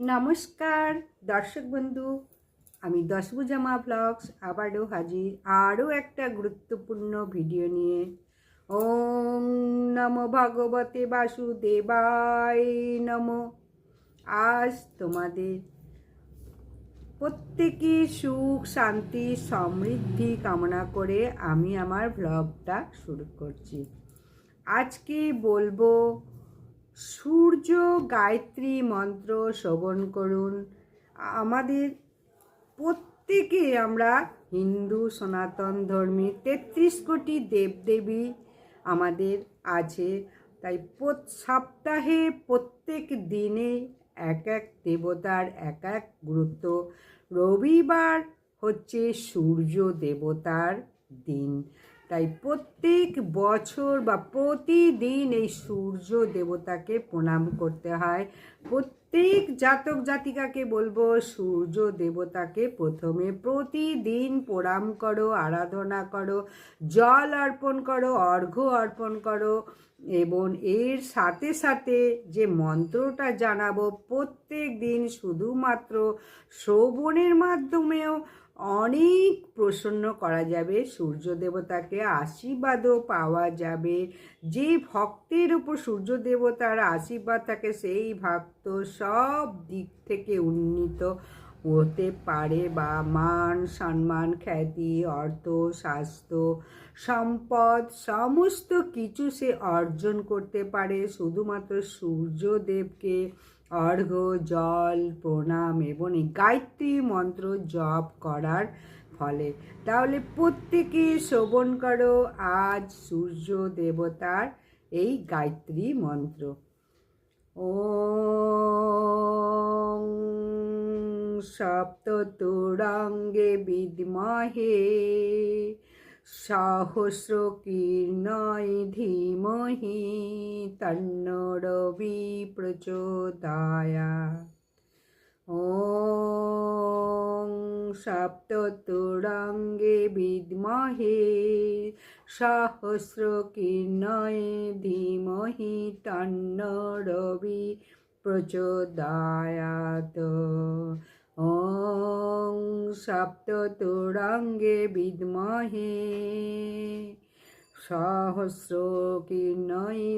নমস্কার, দর্শক বন্ধু, আমি দশভুজামা ব্লগস আবারও হাজির আরও একটা গুরুত্বপূর্ণ ভিডিও নিয়ে। ওম নম ভগবতে বাসুদেবায় নম। আজ তোমাদের প্রত্যেকে সুখ, শান্তি, সমৃদ্ধি কামনা করে আমি আমার ব্লগটা শুরু করছি। আজকে বলব সূর্য গায়ত্রী মন্ত্র শ্রবণ করুন। আমাদের প্রত্যেকে আমরা হিন্দু, সনাতন ধর্মী তেত্রিশ কোটি দেবদেবী আমাদের আছে। তাই সপ্তাহে প্রত্যেক দিনে এক এক দেবতার এক এক গুরুত্ব। রবিবার হচ্ছে সূর্য দেবতার দিন। তাই প্রত্যেক বছর বা প্রতিদিন এই সূর্য দেবতাকে প্রণাম করতে হয়। প্রত্যেক জাতক জাতিকাকে বলব, সূর্য দেবতাকে প্রথমে প্রতিদিন প্রণাম করো, আরাধনা করো, জল অর্পণ করো, অর্ঘ্য অর্পণ করো এবং এর সাথে সাথে যে মন্ত্রটা জানাব, প্রত্যেক দিন শুধুমাত্র শ্রবণের মাধ্যমেও অনেক প্রসন্ন করা যাবে। সূর্য দেবতাকে আশীর্বাদও পাওয়া যাবে। যে ভক্তের উপর সূর্য দেবতার আশীর্বাদ থাকে, সেই ভক্ত সব দিক থেকে উন্নীত হতে পারে বা মান সম্মান, খ্যাতি, অর্থ, স্বাস্থ্য, সম্পদ, সমস্ত কিছু সে অর্জন করতে পারে। শুধুমাত্র সূর্যদেবকে অর্ঘ্য, জল, প্রণাম এবং এই গায়ত্রী মন্ত্র জপ করার ফলে। তাহলে প্রত্যেকে শ্রবণ করো, আজ সূর্য দেবতার এই গায়ত্রী মন্ত্র। ও সপ্ততুরাঙ্গে বিদ্মহে সহস্র কীর্ণয় ধীমহি তন্ন রবি প্রচোদয়া। ॐ সপ্ততুরাঙ্গে বিদ্মহে সহস্রকীর্ণয়ে ধীমহি তন্ন রবি প্রচোদয়াত। ॐ সপ্ততুরাঙ্গে বিদ্মহে সহস্রকীর্ণয়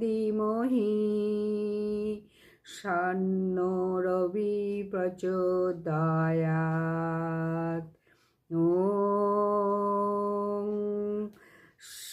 ধীমহি সান্ন রবি প্রচোদয়াত। ॐ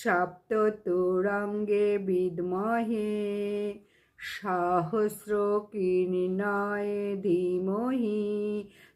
সপ্ততুরঙ্গে বিদ্মহে সহস্রকীর্ণায় ধীমহি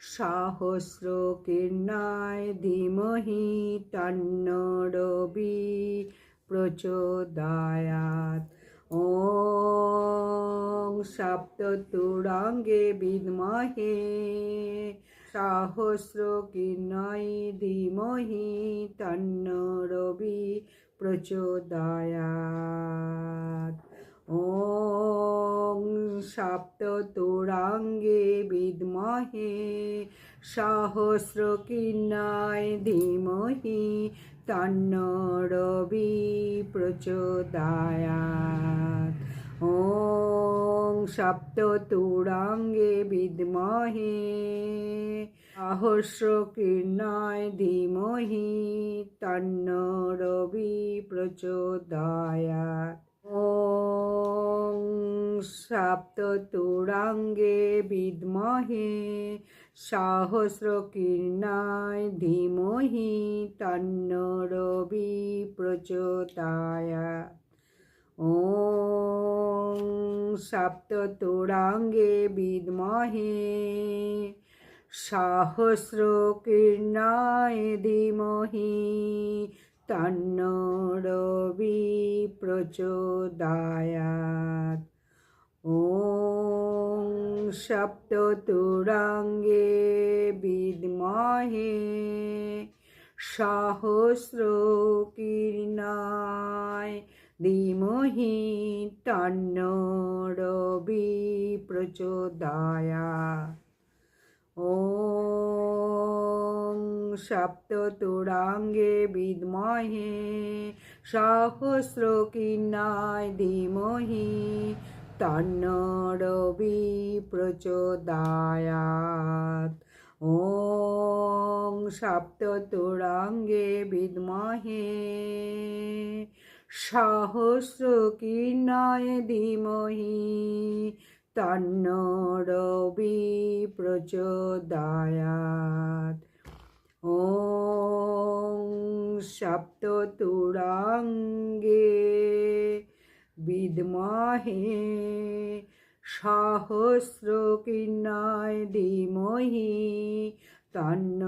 বিদ্মহে সহস্রকীর্ণায় ধীমহি তন্ন রবি প্রচোদয়াত। ॐ সপ্ততুরঙ্গে বিদ্মহে সহস্রকীর্ণায় ধীমহি তন্ন রবি প্রচোদয়াত সপ্ততুরঙ্গে বিদ্মহে সহস্রকীর্ণয় ধীমহি তন্ন রবি প্রচোদয়াত। ॐ সপ্ততুরাঙ্গে বিদ্মহে সহস্রকীর্ণায় ধীমহি তন্ন রবি প্রচোদয়াত। ॐ সপ্ততুরাঙ্গে বিদ্মহে সহস্রকীর্ণায় ধীমহি তন্ন রবি প্রচোদয়াত ॐ সপ্ততুরাঙ্গে বিদ্মহে সহস্রকীর্ণায় ধীমহি তন্ন রবি প্রচোদয়াত ॐ সপ্ততুরাঙ্গে বিদ্মহে সহস্রকীর্ণায় ধীমহি তন্ন রবি প্রচোদয়াত ॐ सप्ततुराङ्गे विद्महे सहस्रकीर्णाय धीमहि तन्नो रवि प्रचोदयात् ॐ सप्ततुराङ्गे विद्महे सहस्रकीर्णाय धीमहि তন্ন রবি প্রচোদয়াত ওং সপ্ত বিদমহে সহস্র কিন্নয় ধীমহি তন্ন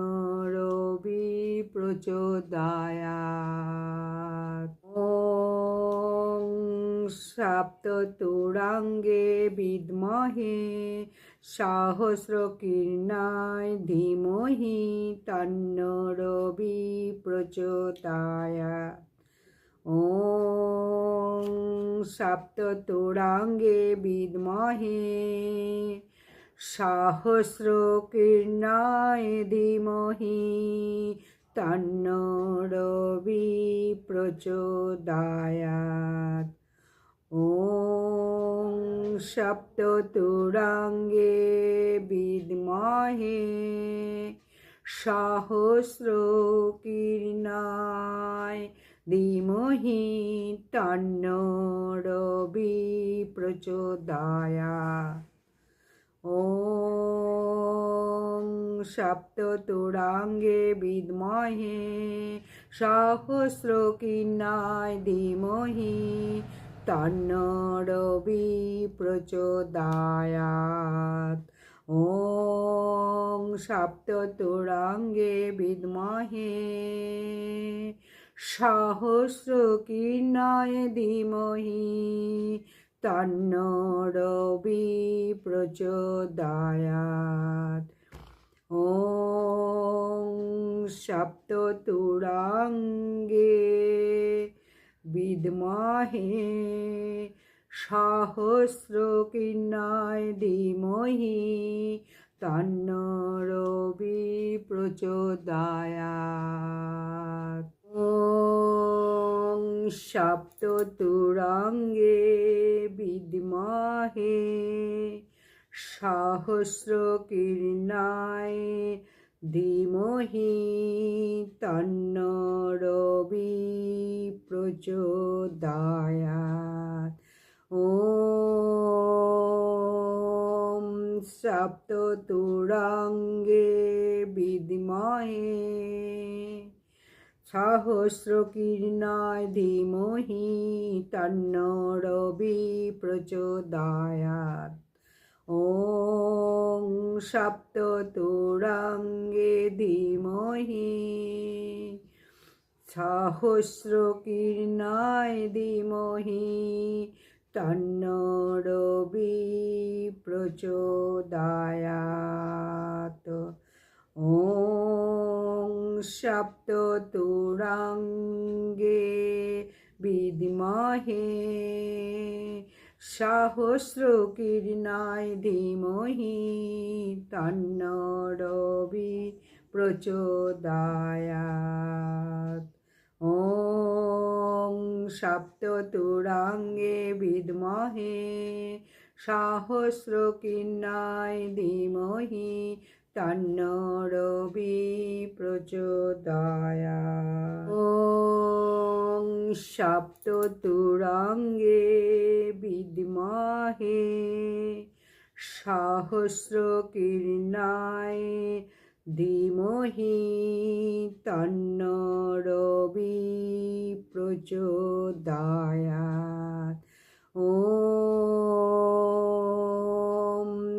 রবি প্রচোদয়াত ওং सप्ततुराङ्गे विद्महे सहस्रकीर्णाय धीमहि तन्नो रवि प्रचोदयात् ॐ सप्ततुराङ्गे विद्महे सहस्रकीर्णाय धीमहि तन्नो रवि प्रचोदयात् ॐ सप्ततुराङ्गे विद्महे सहस्रकीर्णाय धीमहि तन्नो रवि प्रचोदयात् ॐ सप्ततुराङ्गे विद्महे তন্নরবি প্রচোদায়াত ওং সপ্ততুরঙ্গে বিদ্মহে সহস্র কীর্ণয় ধীমহি তন্নরবি প্রচোদায়াত ওং সপ্ততুরঙ্গে বিদমহে সহস্র কিনায় দিমহি তন্ন রবি প্রচোদয়া সপ্ত তুরঙ্গে বিদমহে সহস্র কীর্ণায় ধীমহি তন্ন রবি প্রচোদয়াত। ও সপ্ত তুরঙ্গে বিদ্মহে সহস্রকীর্ণয় ধীমহি তন্ন রবি প্রচোদয়াত। ॐ सप्ततुराङ्गे विद्महे सहस्रकीर्णाय धीमहि तन्नो रवि प्रचोदयात् ॐ सप्ततुराङ्गे धीमहि सहस्रकीर्णाय धीमहि সাহস্র কীর্ণায় ধীমহি তন্নরবি রবি ও ওং সপ্ততুরাঙ্গে বিদ্মহে সাহস্র কীর্ণায় ধীমহি তন্নরবি প্রচোদয়া। ও সপ্ত তুরঙ্গে বিদ্মহে সহস্র কীর্ণায় ধীমহি তন্নরবি প্রচোদয়া ও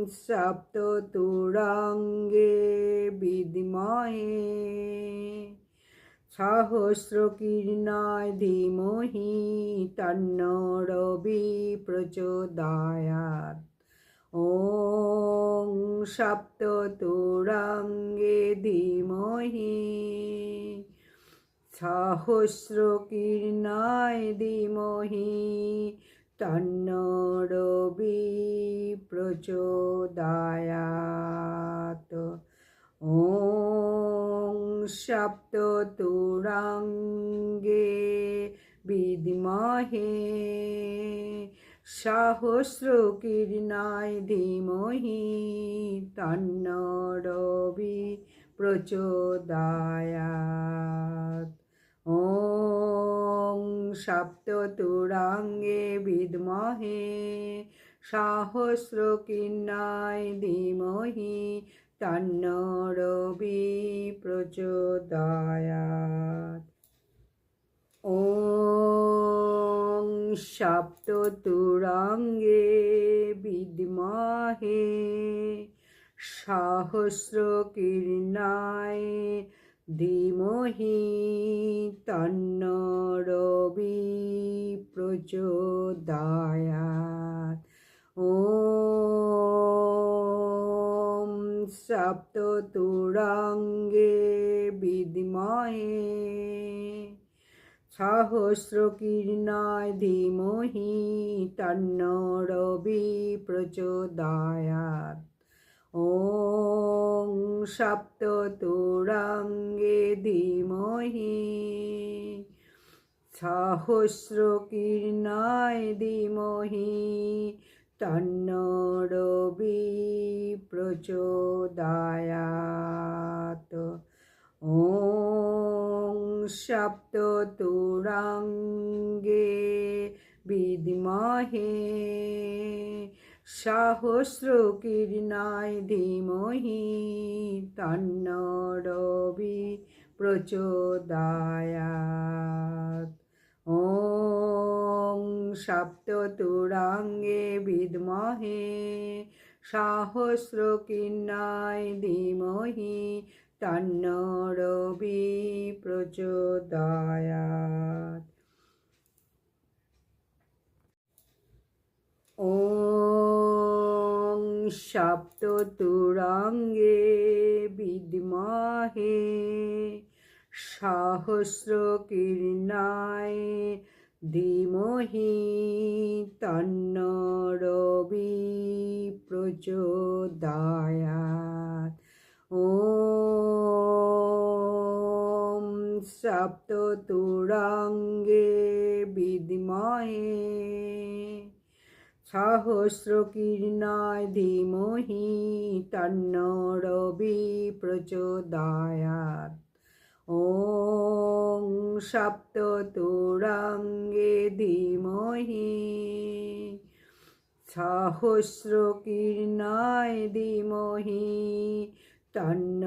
সপ্ত তুরঙ্গে বিদ্ময়ে সহস্রকীর্ণয় ধীমহি তন্ন রবি প্রচোদয়াত। ওং সপ্ত তুরঙ্গে ধীমহি। সহস্রকীর্ণয় ধীমহি তন্ন রবি প্রচোদয়াৎ ॐ সপ্ততুরাঙ্গে বিদ্মহে সহস্রকীর্ণায় ধীমহি তন্ন রবি প্রচোদয়াৎ ॐ বিদ্মহে সহস্রকীর্ণায় ধীমহি তন্ন রবি প্রচোদয়াৎ ॐ সপ্ততুরাঙ্গে বিদ্মহে সহস্রকীর্ণায় ধীমহি তন্ন রবি প্রচোদয়াৎ ॐ সপ্ততুরাঙ্গে বিদ্মহে সহস্রকীর্ণায় ধীমহি তন্ন রবি প্রচোদয়াৎ ॐ সপ্ততুরাঙ্গে ধীমহি। সহস্রকীর্ণায় ধীমহি। তন্ন রবি প্রচোদয়াৎ ॐ সপ্ততুরাঙ্গে বিদ্মহে। সহস্রকীর্ণায় ধীমহি তন্ন রবি প্রচোদয়াৎ ॐ সপ্ততুরাঙ্গে বিদ্মহে সহস্রকীর্ণায় ধীমহি তন্ন রবি প্রচোদয়াৎ ॐ সপ্ততুরাঙ্গে বিদ্মহে সহস্রকীর্ণায় ধীমহি তন্ন রবি প্রচোদয়াৎ ॐ সপ্ততুরাঙ্গে বিদ্মহে সহস্রকীর্ণায় ধীমহি তন্ন রবি প্রচোদয়াৎ। ॐ সপ্ততুরাঙ্গে ধীমহি সহস্রকীর্ণায় ধীমহি তন্ন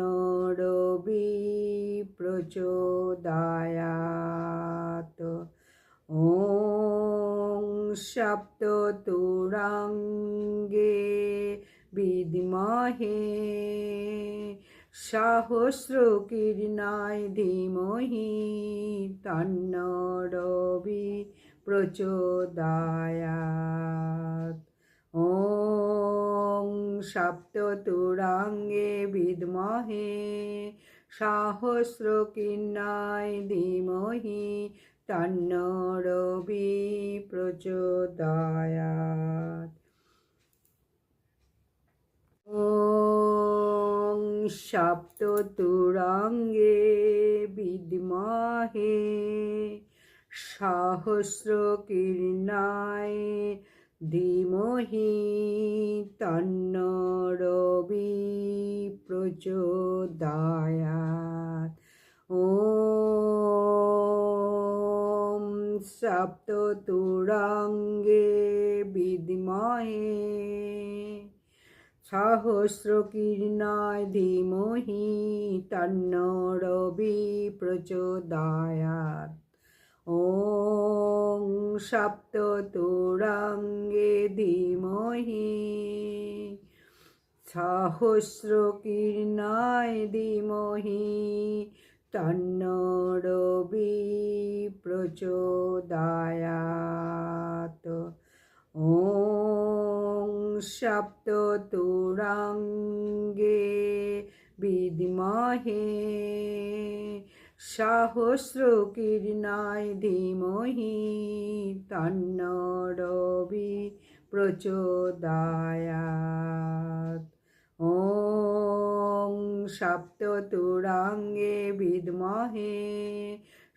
রবি প্রচোদয়াৎ। ॐ সপ্ততুরাঙ্গে বিদ্মহে। সহস্রকীর্ণায় ধীমহি তন্ন রবি প্রচোদয়াৎ ॐ সপ্ততুরাঙ্গে বিদ্মহে। সহস্রকীর্ণায় ধীমহি তন্ন রবি প্রচোদয়াৎ ॐ সপ্ততুরাঙ্গে বিদ্মহে সহস্রকীর্ণায় ধীমহি তন্ন রবি প্রচোদয়াৎ সপ্ততুরাঙ্গে বিদ্মহে সহস্রকীর্ণায় ধীমহি তন্ন রবি প্রচোদয়াৎ ॐ সপ্ততুরাঙ্গে ধীমহি সহস্রকীর্ণায় ধীমহি তন্নরবি প্রচোদয়াত ॐ সপ্ততুরাঙ্গে বিদ্মহে সহস্রকীর্ণায় ধীমহি তন্নরবি প্রচোদয়াত ॐ সপ্ততুরাঙ্গে বিদ্মহে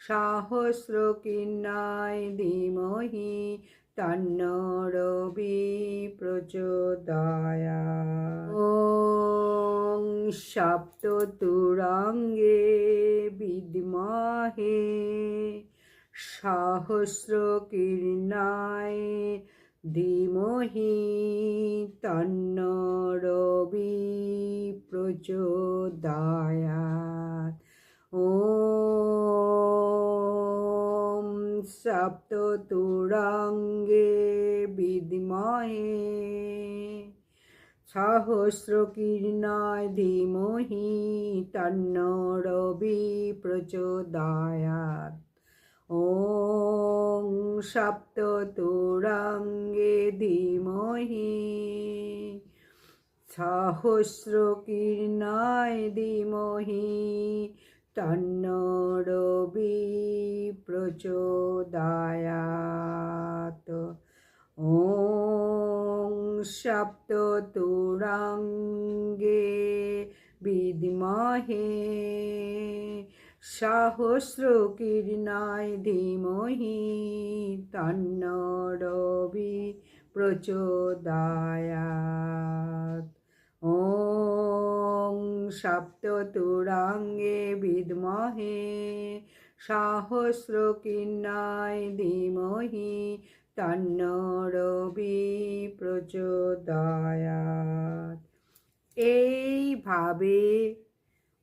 সহস্রকীর্ণায় ধীমহি তন্নরবি প্রচোদয়া ॐ সপ্ততুরাঙ্গে বিদ্মহে সহস্রকীর্ণায় ধীমহি তন্নরবি প্রচোদয়াৎ ॐ সপ্ততুরাঙ্গে বিদ্মহে সহস্রকীর্ণায় ধীমহি তন্নরবি প্রচোদয়াৎ ॐ সপ্ততুরাঙ্গে ধীমহি। সহস্রকীর্ণায় ধীমহি। তন্নরবি প্রচোদয়াত। ॐ সপ্ততুরাঙ্গে বিদ্মহে। সহস্রকীর্ণায় ধীমহি তন্নরবি প্রচোদয়াত। ॐ সপ্ততুরাঙ্গে বিদ্মহে সহস্রকীর্ণায় ধীমহি তন্নরবি প্রচোদয়াত। এইভাবে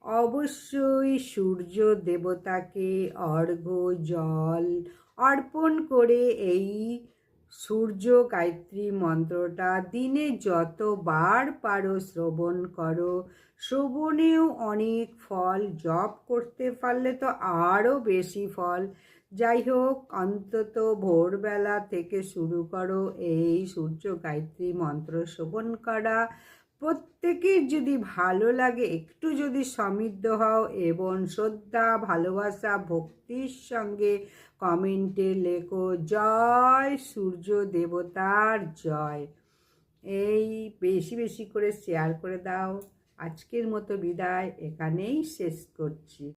অবশ্যই সূর্য দেবতাকে অর্ঘ্য, জল অর্পণ করে এই সূর্য গায়ত্রী মন্ত্রটা দিনে যতবার পারো শ্রবণ করো। শ্রবণেও অনেক ফল জপ করতে পারলে তো আরও বেশি ফল। যাই হোক, অন্তত ভোরবেলা থেকে শুরু করো এই সূর্য গায়ত্রী মন্ত্র শ্রবণ করা। প্রত্যেকের যদি ভালো লাগে, একটু যদি সমৃদ্ধ হও এবং শ্রদ্ধা, ভালোবাসা, ভক্তির সঙ্গে কমেন্টে লেখো, জয় সূর্য দেবতার জয়। এই বেশি বেশি করে শেয়ার করে দাও। আজকের মতো বিদায়, এখানেই শেষ করছি।